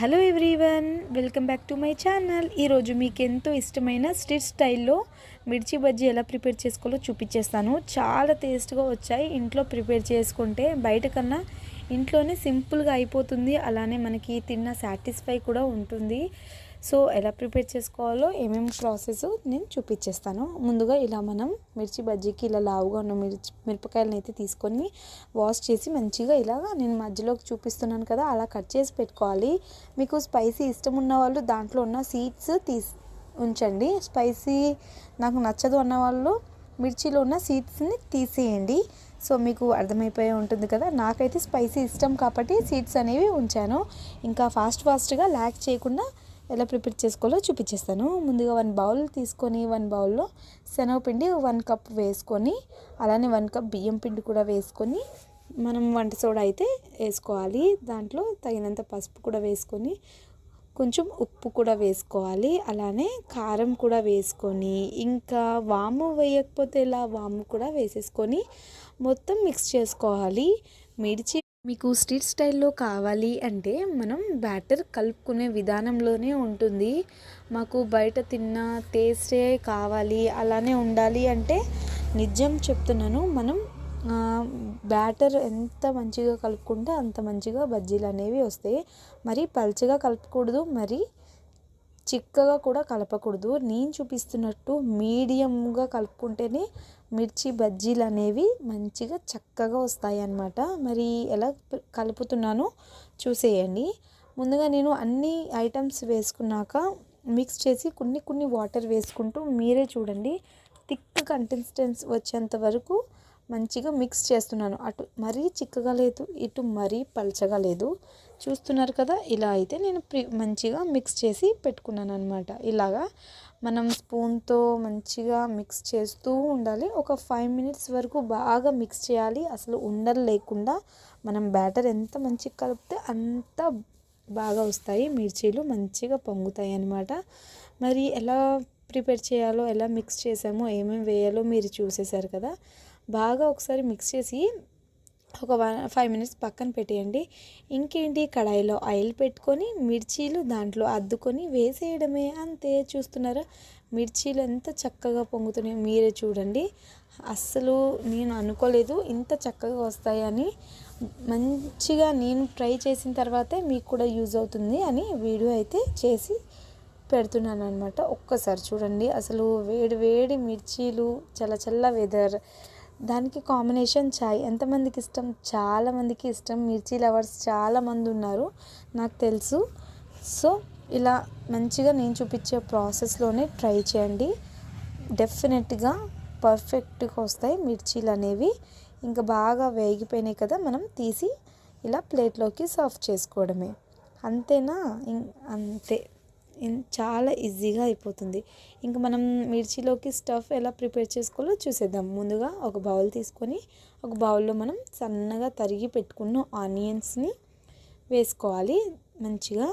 Hello everyone welcome back to my channel ఈరోజు మీకు ఎంతో ఇష్టమైన స్ట్రీట్ స్టైల్లో మిర్చి బజ్జీ ఎలా ప్రిపేర్ చేసుకోవాలో చూపించేస్తాను. చాలా టేస్ట్గా వచ్చాయి. ఇంట్లో ప్రిపేర్ చేసుకుంటే బయట కన్నా ఇంట్లోనే సింపుల్గా అయిపోతుంది. అలానే మనకి తిన్న సాటిస్ఫై కూడా ఉంటుంది. సో ఎలా ప్రిపేర్ చేసుకోవాలో ఏమేమి ప్రాసెస్ నేను చూపించేస్తాను. ముందుగా ఇలా మనం మిర్చి బజ్జీకి ఇలా లావుగా ఉన్న మిర్చి మిరపకాయలను అయితే తీసుకొని వాష్ చేసి మంచిగా ఇలాగా నేను మధ్యలోకి చూపిస్తున్నాను కదా అలా కట్ చేసి పెట్టుకోవాలి. మీకు స్పైసీ ఇష్టం ఉన్న వాళ్ళు దాంట్లో ఉన్న సీడ్స్ తీసి ఉంచండి. స్పైసీ నాకు నచ్చదు అన్న వాళ్ళు మిర్చిలో ఉన్న సీడ్స్ని తీసేయండి. సో మీకు అర్థమైపోయి ఉంటుంది కదా నాకైతే స్పైసీ ఇష్టం కాబట్టి సీడ్స్ అనేవి ఉంచాను. ఇంకా ఫాస్ట్ ఫాస్ట్గా ల్యాక్ చేయకుండా ఎలా ప్రిపేర్ చేసుకోవాలో చూపించేస్తాను. ముందుగా వన్ బౌల్ తీసుకొని వన్ బౌల్లో శనగపిండి వన్ కప్ వేసుకొని అలానే వన్ కప్ బియ్యం పిండి కూడా వేసుకొని మనం వంట సోడా అయితే వేసుకోవాలి. దాంట్లో తగినంత పసుపు కూడా వేసుకొని కొంచెం ఉప్పు కూడా వేసుకోవాలి. అలానే కారం కూడా వేసుకొని ఇంకా వాము వేయకపోతే ఇలా వాము కూడా వేసేసుకొని మొత్తం మిక్స్ చేసుకోవాలి. మిర్చి మీకు స్ట్రీట్ స్టైల్లో కావాలి అంటే మనం బ్యాటర్ కలుపుకునే విధానంలోనే ఉంటుంది. మాకు బయట తిన్న టేస్టే కావాలి అలానే ఉండాలి అంటే నిజం చెప్తున్నాను. మనం బ్యాటర్ ఎంత మంచిగా కలుపుకుంటే అంత మంచిగా బజ్జీలు అనేవి వస్తాయి. మరి పలుచగా కలుపుకూడదు మరి చిక్కగా కూడా కలపకూడదు. నేను చూపిస్తున్నట్టు మీడియంగా కలుపుకుంటేనే మిర్చి బజ్జీలు అనేవి మంచిగా చక్కగా వస్తాయి అన్నమాట మరి ఎలా కలుపుతున్నానో చూసేయండి. ముందుగా నేను అన్ని ఐటమ్స్ వేసుకున్నాక మిక్స్ చేసి కొన్ని కొన్ని వాటర్ వేసుకుంటూ మీరే చూడండి. థిక్ కంటెన్స్టెన్స్ వచ్చేంత వరకు మంచిగా మిక్స్ చేస్తున్నాను. అటు మరీ చిక్కగా లేదు ఇటు మరీ పలచగా లేదు. చూస్తున్నారు కదా ఇలా అయితే నేను మంచిగా మిక్స్ చేసి పెట్టుకున్నాను అనమాట ఇలాగా మనం స్పూన్తో మంచిగా మిక్స్ చేస్తూ ఉండాలి. ఒక ఫైవ్ మినిట్స్ వరకు బాగా మిక్స్ చేయాలి. అసలు ఉండలు లేకుండా మనం బ్యాటర్ ఎంత మంచిగా కలిపితే అంత బాగా వస్తాయి. మిర్చీలు మంచిగా పొంగుతాయి అన్నమాట. మరి ఎలా ప్రిపేర్ చేయాలో ఎలా మిక్స్ చేసామో ఏమేమి వేయాలో మీరు చూసేశారు కదా. బాగా ఒకసారి మిక్స్ చేసి ఒక వన్ ఫైవ్ మినిట్స్ పక్కన పెట్టేయండి. ఇంకేంటి? కడాయిలో ఆయిల్ పెట్టుకొని మిర్చీలు దాంట్లో అద్దుకొని వేసేయడమే అంతే. చూస్తున్నారా? మిర్చీలు ఎంత చక్కగా పొంగుతున్నాయో మీరే చూడండి. అస్సలు నేను అనుకోలేదు ఇంత చక్కగా వస్తాయని మంచిగా నేను ట్రై చేసిన తర్వాతే మీకు కూడా యూజ్ అవుతుంది అని వీడియో అయితే చేసి పెడుతున్నాను అనమాట ఒక్కసారి చూడండి. అసలు వేడి వేడి మిర్చీలు చల్ల చల్ల వెదర్ దానికి కాంబినేషన్ చాయ్. ఎంతమందికి ఇష్టం? చాలామందికి ఇష్టం. మిర్చి లవర్స్ చాలామంది ఉన్నారు నాకు తెలుసు. సో ఇలా మంచిగా నేను చూపించే ప్రాసెస్లోనే ట్రై చేయండి. డెఫినెట్గా పర్ఫెక్ట్గా వస్తాయి మిర్చీలు అనేవి. ఇంకా బాగా వేగిపోయినాయి కదా మనం తీసి ఇలా ప్లేట్లోకి సర్వ్ చేసుకోవడమే. అంతేనా? అంతే. చాలా ఈజీగా అయిపోతుంది. ఇంకా మనం మిర్చిలోకి స్టఫ్ ఎలా ప్రిపేర్ చేసుకోవాలో చూసేద్దాం. ముందుగా ఒక బౌల్ తీసుకొని ఒక బౌల్లో మనం సన్నగా తరిగి పెట్టుకున్న ఆనియన్స్ని వేసుకోవాలి. మంచిగా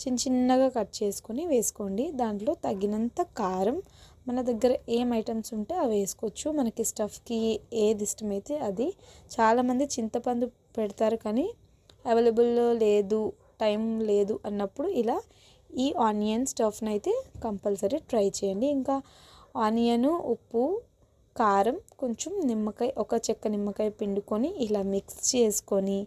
చిన్న చిన్నగా కట్ చేసుకొని వేసుకోండి. దాంట్లో తగినంత కారం మన దగ్గర ఏం ఐటమ్స్ ఉంటే అవి వేసుకోవచ్చు. మనకి స్టఫ్కి ఏది ఇష్టమైతే అది. చాలామంది చింతపండు పెడతారు కానీ అవైలబుల్లో లేదు టైం లేదు అన్నప్పుడు ఇలా ఈ ఆనియన్ స్టఫ్ని అయితే కంపల్సరీ ట్రై చేయండి. ఇంకా ఆనియను ఉప్పు కారం కొంచెం నిమ్మకాయ ఒక చెక్క నిమ్మకాయ పిండుకొని ఇలా మిక్స్ చేసుకొని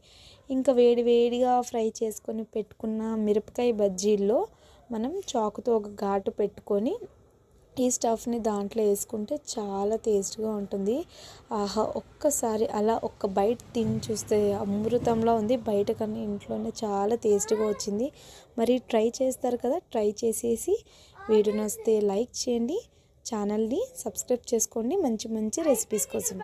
ఇంకా వేడి వేడిగా ఫ్రై చేసుకొని పెట్టుకున్న మిరపకాయ బజ్జీల్లో మనం చాకుతో ఒక ఘాటు పెట్టుకొని ఈ స్టఫ్ని దాంట్లో వేసుకుంటే చాలా టేస్ట్గా ఉంటుంది. ఆహా ఒక్కసారి అలా ఒక్క బయట తిని చూస్తే అమృతంలో ఉంది. బయట కన్నా ఇంట్లోనే చాలా టేస్ట్గా వచ్చింది. మరి ట్రై చేస్తారు కదా ట్రై చేసేసి వీడియోని వస్తే లైక్ చేయండి. ఛానల్ని సబ్స్క్రైబ్ చేసుకోండి. మంచి మంచి రెసిపీస్ కోసం.